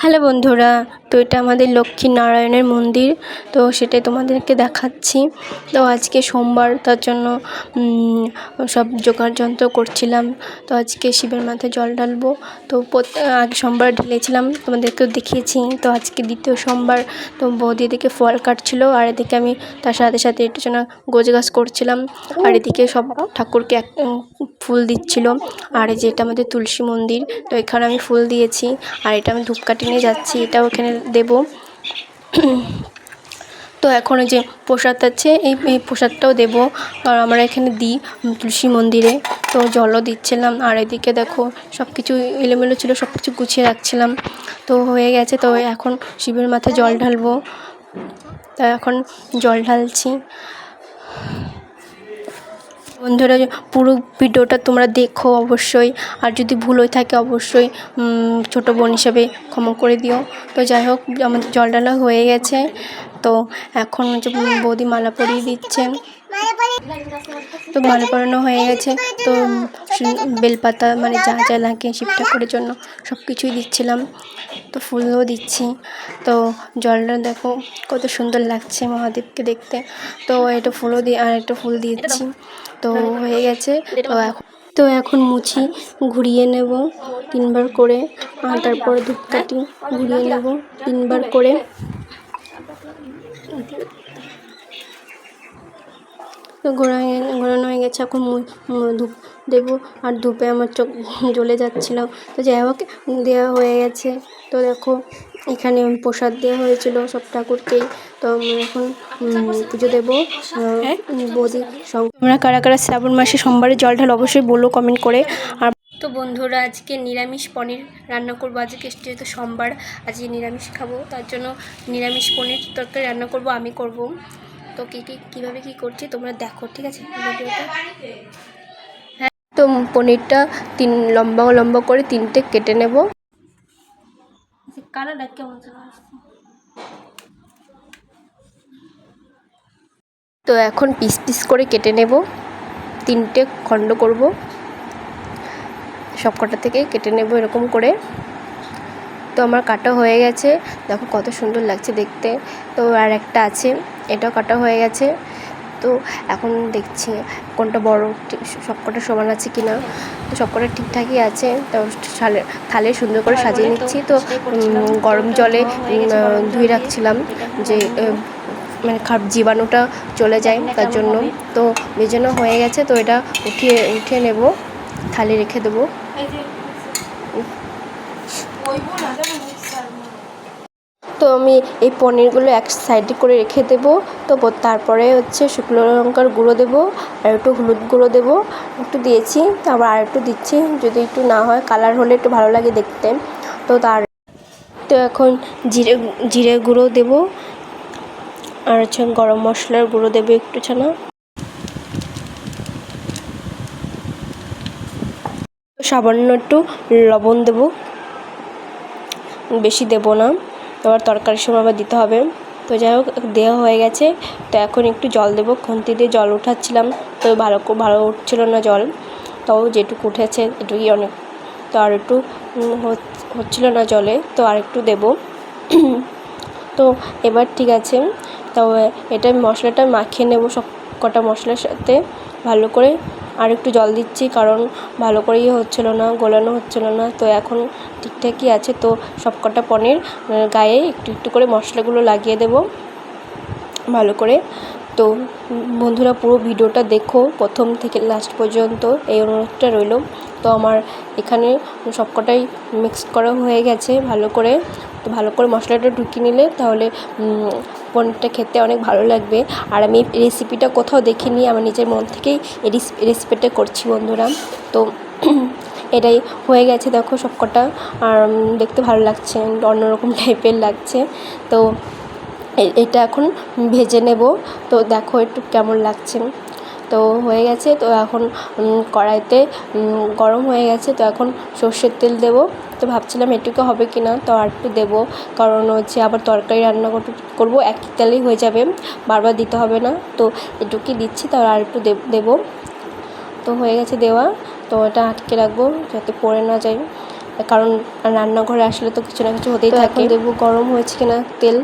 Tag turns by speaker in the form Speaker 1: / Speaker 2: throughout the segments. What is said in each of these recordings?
Speaker 1: Hello বন্ধুরা, তো এটা আমাদের লক্ষ্মী নারায়ণের মন্দির, তো সেটাই তোমাদেরকে দেখাচ্ছি। তো আজকে সোমবার, তার জন্য সব জোগাড় যন্ত্র করছিলাম। তো আজকে শিবের মাথায় জল ঢালবো। তো আগে সোমবার ঢেলেছিলাম, তোমাদেরকেও দেখিয়েছি। তো আজকে দ্বিতীয় সোমবার, তো বৌদি এদিকে ফল কাটছিল, আর এদিকে আমি তার সাথে সাথে একটু যেন গোছ গাছ করছিলাম। আর এদিকে সব ঠাকুরকে এক ফুল দিচ্ছিল। আর এই যে এটা আমাদের তুলসী মন্দির, তো এখানে আমি ফুল দিয়েছি। আর এটা আমি ধূপকাঠি নিয়ে যাচ্ছি, এটাও এখানে দেবো। তো এখন ওই যে প্রসাদ আছে, এই এই প্রসাদটাও দেবো। আর আমরা এখানে দিই তুলসী মন্দিরে। তো জলও দিচ্ছিলাম, আর এদিকে দেখো সব কিছু এলোমেলো ছিল সব কিছু গুছিয়ে রাখছিলাম। তো হয়ে গেছে, তো এখন শিবের মাথায় জল ঢালবো। তা এখন জল ঢালছি। বন্ধুরা, পুরো ভিডিওটা তোমরা দেখো অবশ্যই। আর যদি ভুল হয়ে থাকে অবশ্যই ছোট বোন হিসাবে ক্ষমা করে দিও। তো যাই হোক, আমাদের জল ডালা হয়ে গেছে। তো এখন হচ্ছে বৌদি মালা পরিয়ে দিচ্ছে, তো মালা পরানো হয়ে গেছে। তো বেলপাতা মানে যা যা লাগে শিব ঠাকুরের জন্য সব কিছুই দিচ্ছিলাম। তো ফুলও দিচ্ছি। তো জলটা দেখো কত সুন্দর লাগছে মহাদেবকে দেখতে। তো একটা ফুলও দিয়ে, আর একটা ফুল দিয়েছি তো হয়ে গেছে। তো এখন তো এখন মুছি, ঘুরিয়ে নেব তিনবার করে। আর তারপরে ধূপকাঠি ঘুরিয়ে নেব তিনবার করে। ঘোরা ঘোরানো হয়ে গেছে এখন ধূপ দেবো আর ধূপে আমার চোখ জ্বলে যাচ্ছিল। তো যাই হোক দেওয়া হয়ে গেছে। তো দেখো এখানে প্রসাদ দেওয়া হয়েছিল সব ঠাকুরকেই। তো এখন পুজো দেবো। আহ, বৌদি সব তোমরা কারা কারা শ্রাবণ মাসে সোমবারে জল ঢাল অবশ্যই বলো কমেন্ট করে। আর বন্ধুরা আজকে নিরামিষ পনির রান্না করব। আজকে যেহেতু সোমবার আজকে নিরামিষ খাব তার জন্য নিরামিষ পনির তরকারি রান্না করব আমি করব। তো কী কী কীভাবে কী করছি তোমরা দেখো ঠিক আছে? ভিডিওটা। হ্যাঁ তো পনিরটা তিন লম্বা লম্বা করে তিনটে কেটে নেব। কালারটা কেমন তো এখন পিস পিস করে কেটে নেব। তিনটে খণ্ড করব। সবকটা থেকে কেটে নেব এরকম করে। তো আমার কাটা হয়ে গেছে। দেখো কত সুন্দর লাগছে দেখতে। তো আর একটা আছে এটাও কাটা হয়ে গেছে। তো এখন দেখছি কোনটা বড় ঠিক সবকটা সমান আছে কি না তো সবকটা ঠিকঠাকই আছে। তো থালে থালে সুন্দর করে সাজিয়ে নিচ্ছি। তো গরম জলে ধুয়ে রাখছিলাম যে মানে খারাপ জীবাণুটা চলে যায় তার জন্য। তো ভেজানো হয়ে গেছে। তো এটা উঠিয়ে উঠিয়ে নেব। থালে রেখে দেবো। তো আমি এই পনিরগুলো এক সাইডে করে রেখে দেবো। তো তারপরে হচ্ছে শুকনো লঙ্কার গুঁড়ো দেবো আর একটু হলুদ গুঁড়ো দেবো। একটু দিয়েছি আবার আর একটু দিচ্ছি। যদি একটু না হয় কালার হলে একটু ভালো লাগে দেখতে। তো তার তো এখন জিরে জিরে গুঁড়ো দেবো। আর হচ্ছে গরম মশলার গুঁড়ো দেবো একটু ছানা সামান্য একটু লবণ দেবো। বেশি দেবো না। আবার তরকারির সময় আবার দিতে হবে। তো যাই হোক, দেওয়া হয়ে গেছে। তো এখন একটু জল দেবো। খুন্তি দিয়ে জল উঠাচ্ছিলাম। তো ভালো ভালো উঠছিল না জল। তাও যেটুকু উঠেছে, এটুকুই অনেক। তো আর একটু হচ্ছিল না জলে। তো আর একটু দেবো। তো এবার ঠিক আছে। তো এটা মশলাটা মাখিয়ে নেব সব কটা মশলার সাথে। ভালো করে আর একটু জল দিচ্ছি, কারণ ভালো করে ইয়ে হচ্ছিল না, গোলানো হচ্ছিল না। তো এখন ঠিকঠাকই আছে। তো সব কটা পনির গায়ে একটু একটু করে মশলাগুলো লাগিয়ে দেবো ভালো করে। তো বন্ধুরা, পুরো ভিডিওটা দেখো, প্রথম থেকে লাস্ট পর্যন্ত এই অনুরোধটা রইল। তো আমার এখানে সবকটাই মিক্সড করা হয়ে গেছে ভালো করে। তো ভালো করে মশলাটা ঢুকিয়ে নিলে তাহলে পনিরটা খেতে অনেক ভালো লাগবে। আর আমি রেসিপিটা কোথাও দেখিনি, আমার নিজের মন থেকেই রেসিপিটা করছি বন্ধুরা। তো এটাই হয়ে গেছে দেখো সবকটা। আর দেখতে ভালো লাগছে, অন্যরকম টাইপের লাগছে। তো এটা এখন ভেজে নেব। তো দেখো একটু কেমন লাগছে। তো হয়ে গেছে। তো এখন কড়াইতে গরম হয়ে গেছে। তো এখন সর্ষের তেল দেব। তো ভাবছিলাম এটুকু হবে কি না তো আর একটু দেবো। কারণ হচ্ছে আবার তরকারি রান্না করতে- করব। একই তেলেই হয়ে যাবে। বারবার দিতে হবে না। তো এটুকুই দিচ্ছি তো আর একটু দেব- দেবো। তো হয়ে গেছে দেওয়া। তো এটা আটকে রাখব যাতে পড়ে না যায়। কারণ রান্নাঘরে আসলে তো কিছু না কিছু হতেই থাকে। দেবো গরম হয়েছে কিনা তেল।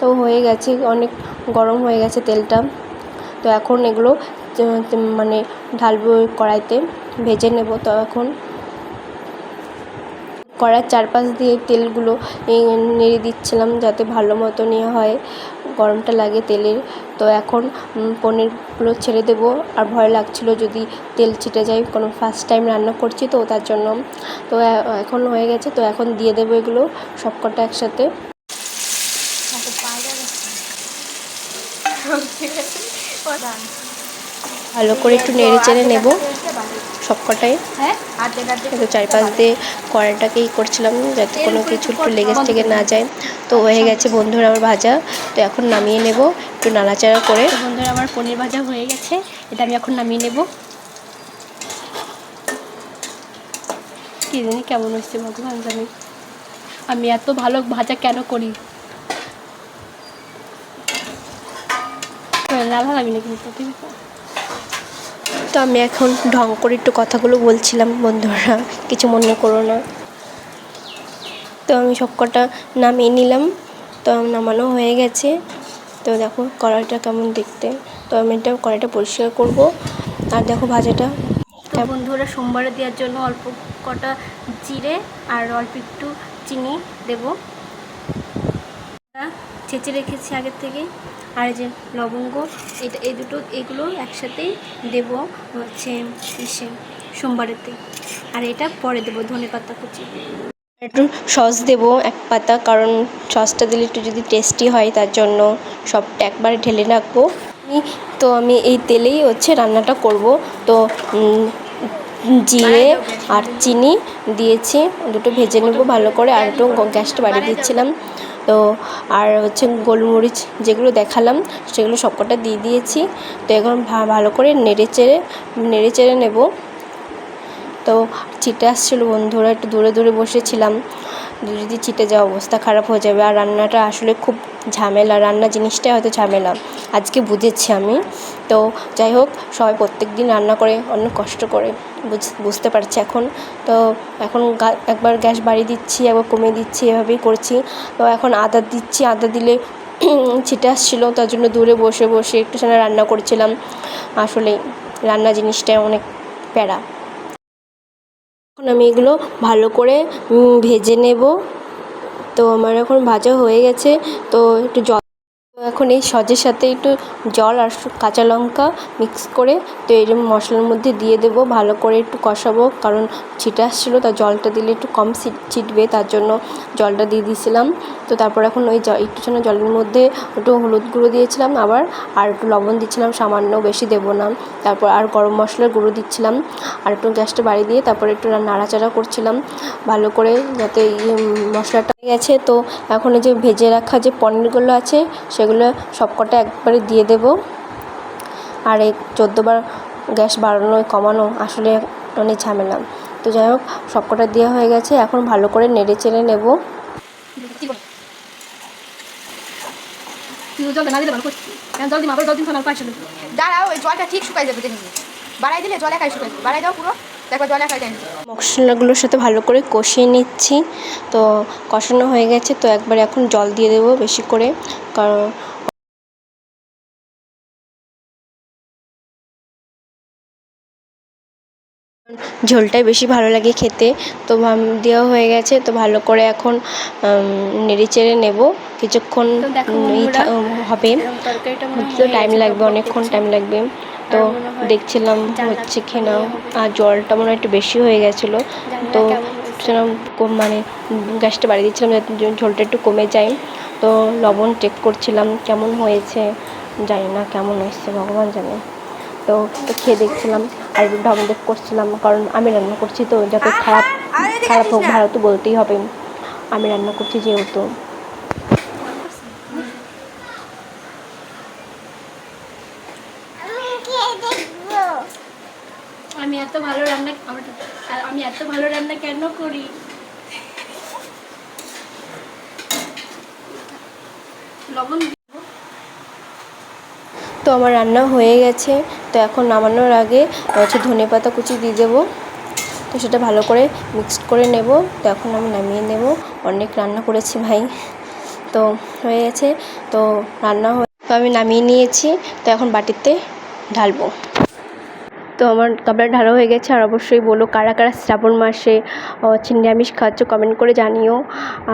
Speaker 1: তো হয়ে গেছে অনেক গরম হয়ে গেছে তেলটা। তো এখন এগুলো মানে ঢালবো কড়াইতে, ভেজে নেব তো এখন কড়ার চারপাশ দিয়ে তেলগুলো নেড়ে দিচ্ছিলাম যাতে ভালো মতো নিয়ে হয়, গরমটা লাগে তেলের। তো এখন পনিরগুলো ছেড়ে দেবো, আর ভয় লাগছিল যদি তেল ছিটে যায়, কোনো ফার্স্ট টাইম রান্না করছি তো তার জন্য। তো এখন হয়ে গেছে, তো এখন দিয়ে দেবো এগুলো সবকটা একসাথে। ভালো করে একটু নেড়ে চেড়ে নেব সবকটাই।
Speaker 2: হ্যাঁ
Speaker 1: চারপাশ দিয়ে কড়াইটাকেই করছিলাম যাতে কোনো কিছু একটু লেগে টেগে না যায়। তো হয়ে গেছে বন্ধুরা আমার ভাজা। তো এখন নামিয়ে নেব একটু নাড়াচাড়া করে। বন্ধুরা আমার পনির ভাজা হয়ে গেছে এটা আমি এখন নামিয়ে নেব। কী জানি কেমন হচ্ছে ভগবান জানি। আমি এত ভালো ভাজা কেন করি? রাধা লাগে না কিন্তু ঠিক আছে তো আমি এখন ঢং করে একটু কথাগুলো বলছিলাম বন্ধুরা, কিছু মনে করো না। তো আমি সবকটা নামিয়ে নিলাম, তো নামানো হয়ে গেছে। তো দেখো কড়াইটা কেমন দেখতে। তো আমি এটা কড়াইটা পরিষ্কার করব। আর দেখো ভাজাটা বন্ধুরা, সোমবারে দেওয়ার জন্য অল্প কটা জিরে আর অল্প একটু চিনি দেবো। ছেঁচে রেখেছি আগের থেকে। আর এই যে লবঙ্গ এটা এই দুটো এগুলো একসাথেই দেবো হচ্ছে ইসে সোমবারেতে আর এটা পরে দেবো ধনে পাতা কুচি। একটু সস দেবো এক পাতা কারণ সসটা দিলে একটু যদি টেস্টি হয় তার জন্য সবটা একবারে ঢেলে রাখব। তো আমি এই তেলেই হচ্ছে রান্নাটা করব। তো জিরে আর চিনি দিয়েছি। দুটো ভেজে নেব ভালো করে। আর একটু গ্যাসটা বাড়িয়ে দিচ্ছিলাম। তো আর হচ্ছে গোলমরিচ যেগুলো দেখালাম, সেগুলো সবকটা দিয়ে দিয়েছি। তো এখন ভালো করে নেড়ে চেড়ে নেড়ে চেড়ে নেব। তো ছিটে আসছিল বন্ধুরা, একটু দূরে দূরে বসেছিলাম। যদি ছিটে যাওয়া অবস্থা খারাপ হয়ে যাবে। আর রান্নাটা আসলে খুব ঝামেলা, রান্না জিনিসটাই হয়তো ঝামেলা। আজকে বুঝেছি আমি। তো যাই হোক, সবাই প্রত্যেক দিন রান্না করে অনেক কষ্ট করে। বুঝ- বুঝতে পারছি এখন। তো এখন একবার গ্যাস বাড়িয়ে দিচ্ছি, একবার কমিয়ে দিচ্ছি, এভাবেই করছি। তো এখন আদা দিচ্ছি। আদা দিলে ছিটে আসছিল, তার জন্য দূরে বসে বসে একটু রান্না করছিলাম। আসলে রান্না জিনিসটাই অনেক প্যারা। এখন আমি এগুলো ভালো করে ভেজে নেব। তো আমার এখন ভাজা হয়ে গেছে, তো একটু জল এখন এই সজের সাথে একটু জল আর কাঁচা লঙ্কা মিক্স করে তো এই মশলার মধ্যে দিয়ে দেবো। ভালো করে একটু কষাবো, কারণ ছিটে আসছিল, তা জলটা দিলে একটু কম ছিট ছিটবে, তার জন্য জলটা দিয়ে দিয়েছিলাম তো তারপর এখন ওই একটুখানি জলের মধ্যে একটু হলুদ গুঁড়ো দিয়েছিলাম আবার, আর একটু লবণ দিচ্ছিলাম, সামান্য বেশি দেবো না। তারপর আর গরম মশলার গুঁড়ো দিচ্ছিলাম, আর একটু গ্যাসটা বাড়িয়ে দিয়ে তারপর একটু নাড়াচাড়া করছিলাম। ভালো করে যাতে মশলাটা গেছে। তো এখন যে ভেজে রাখা যে পনিরগুলো আছে সেগুলো সবকটা একবারে দিয়ে দেবো। আর এই চোদ্দোবার গ্যাস বাড়ানো কমানো আসলে অনেক ঝামেলা। তো যাই হোক সবকটা দেওয়া হয়ে গেছে। এখন ভালো করে নেড়ে চেড়ে নেব।
Speaker 2: দাঁড়াও ওই জলটা ঠিক শুকাই যাবে দেখি। বাড়াই দিলে জল একাই শুকাই বাড়াই দাও পুরো।
Speaker 1: মশলাগুলোর সাথে ভালো করে কষিয়ে নিচ্ছি। তো কষানো হয়ে গেছে, তো একবার এখন জল দিয়ে দেবো বেশি করে। কারণ ঝোলটাই বেশি ভালো লাগে খেতে। তো দেওয়া হয়ে গেছে তো ভালো করে এখন নেড়ে চেড়ে নেব। কিছুক্ষণ হবে। তো টাইম লাগবে অনেকক্ষণ টাইম লাগবে। তো দেখছিলাম হচ্ছে
Speaker 2: লাগবে,
Speaker 1: কি না
Speaker 2: ইয়ে
Speaker 1: আর জলটা মনে হয় একটু বেশি হয়ে গেছিল। তো সেরকম কম মানে গ্যাসটা বাড়িয়ে দিচ্ছিলাম যাতে ঝোলটা একটু কমে যায়। তো লবণ চেক করছিলাম কেমন হয়েছে জানি না কেমন হয়েছে ভগবান জানে। তো খেয়ে দেখছিলাম আর একটু ঢং দেখ করছিলাম, কারণ আমি রান্না করছি তো, যাতে খারাপ খারাপ হোক, ভালো তো বলতেই হবে। আমি রান্না করছি যেহেতু।
Speaker 2: আমি এত ভালো রান্না আমি এত ভালো রান্না কেন করি? লবণ
Speaker 1: তো আমার রান্না হয়ে গেছে। তো এখন নামানোর আগে হচ্ছে ধনে পাতা কুচি দিয়ে দেবো। তো সেটা ভালো করে মিক্সড করে নেব। তো এখন আমি নামিয়ে নেব। অনেক রান্না করেছি ভাই। তো হয়ে গেছে। তো রান্না হয়ে তো আমি নামিয়ে নিয়েছি। তো এখন বাটিতে ঢালবো। তো আমার খাবার ঢালো হয়ে গেছে। আর অবশ্যই বলো কারা কারা শ্রাবণ মাসে হচ্ছে নিরামিষ খাচ্ছ কমেন্ট করে জানিও।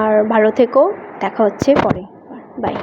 Speaker 1: আর ভালো থেকো। দেখা হচ্ছে পরে। বাই